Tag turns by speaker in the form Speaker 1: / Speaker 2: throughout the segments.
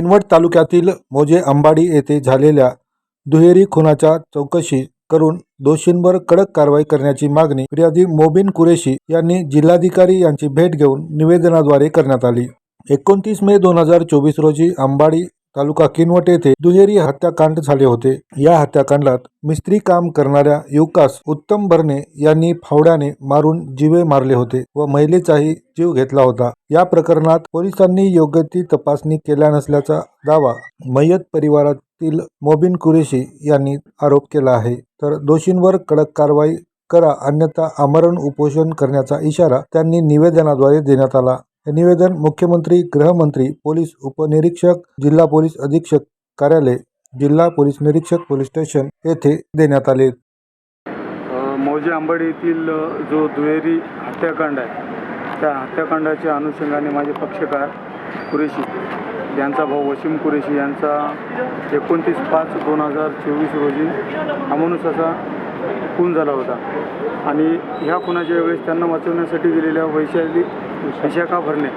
Speaker 1: किनवट तालुक्यातील मोजे अंबाडी येथे झालेल्या दुहेरी खुनाच्या चौकशी करून दोषींवर कडक कारवाई करण्याची मागणी फिर्यादी मोबिन कुरेशी यांनी जिल्हाधिकारी यांची भेट घेऊन निवेदनाद्वारे करण्यात आली. एकोणतीस मे दोन हजार चोवीस रोजी अंबाडी तालुका किनवट येथे दुहेरी हत्याकांड झाले होते. या हत्याकांडात मिस्त्री काम करणाऱ्या युवकास उत्तम भरणे यांनी फावड्याने मारून जीवे मारले होते व महिलेचाही जीव घेतला होता. या प्रकरणात पोलिसांनी योग्य ती तपासणी केल्या नसल्याचा दावा मयत परिवारातील मोबिन कुरेशी यांनी आरोप केला आहे. तर दोषींवर कडक कारवाई करा अन्यथा आमरण उपोषण करण्याचा इशारा त्यांनी निवेदनाद्वारे देण्यात आला. हे निवेदन मुख्यमंत्री गृहमंत्री पोलीस उपनिरीक्षक जिल्हा पोलीस अधीक्षक कार्यालय जिल्हा पोलीस निरीक्षक पोलीस स्टेशन येथे देण्यात आले.
Speaker 2: मौजे आंबाडी येथील जो दुहेरी हत्याकांड आहे त्या हत्याकांडाच्या अनुषंगाने माझे पक्षकार कुरेशी यांचा भाऊ वसीम कुरेशी यांचा एकोणतीस पाच दोन हजार चोवीस रोजी अमानुषाचा खून झाला होता. आणि ह्या खुनाच्या वेळेस त्यांना वाचवण्यासाठी दिलेल्या वैशाली विशाखा भरणे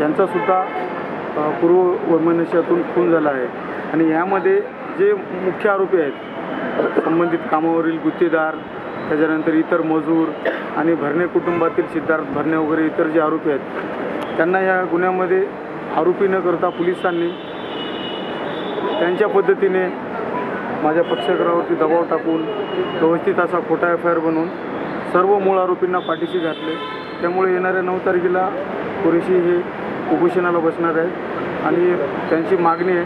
Speaker 2: यांचासुद्धा पूर्व वैमनस्यातून खून झाला आहे. आणि यामध्ये जे मुख्य आरोपी आहेत संबंधित कामावरील गुत्तेदार त्याच्यानंतर इतर मजूर आणि भरणे कुटुंबातील सिद्धार्थ भरणे वगैरे इतर जे आरोपी आहेत त्यांना या गुन्ह्यामध्ये आरोपी न करता पोलिसांनी त्यांच्या पद्धतीने माझ्या पक्षकारावरती दबाव टाकून व्यवस्थित असा खोटा एफ आय आर बनवून सर्व मूळ आरोपींना पाठीशी घातले. त्यामुळे येणाऱ्या नऊ तारखेला कुरेशी हे उपोषणाला बसणार आहेत. आणि त्यांची मागणी आहे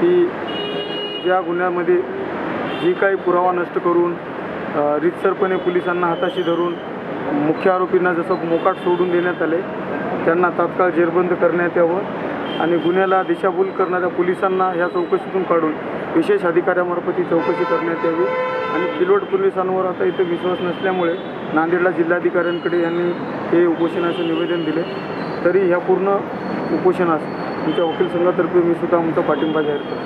Speaker 2: की ज्या गुन्ह्यामध्ये जी काही पुरावा नष्ट करून रितसरपणे पोलिसांना हाताशी धरून मुख्य आरोपींना जसं मोकाट सोडून देण्यात आले त्यांना तात्काळ जेरबंद करण्यात यावं आणि गुन्ह्याला दिशाभूल करणाऱ्या पोलिसांना ह्या चौकशीतून काढून विशेष अधिकाऱ्यामार्फत ही चौकशी करण्यात यावी. आणि किलोट पोलिसांवर आता इथे विश्वास नसल्यामुळे नांदेडला जिल्हाधिकाऱ्यांकडे यांनी हे उपोषणाचं निवेदन दिले. तरी ह्या पूर्ण उपोषणास तुमच्या वकील संघातर्फे मी सुद्धा आमचा पाठिंबा जाहीर करतो.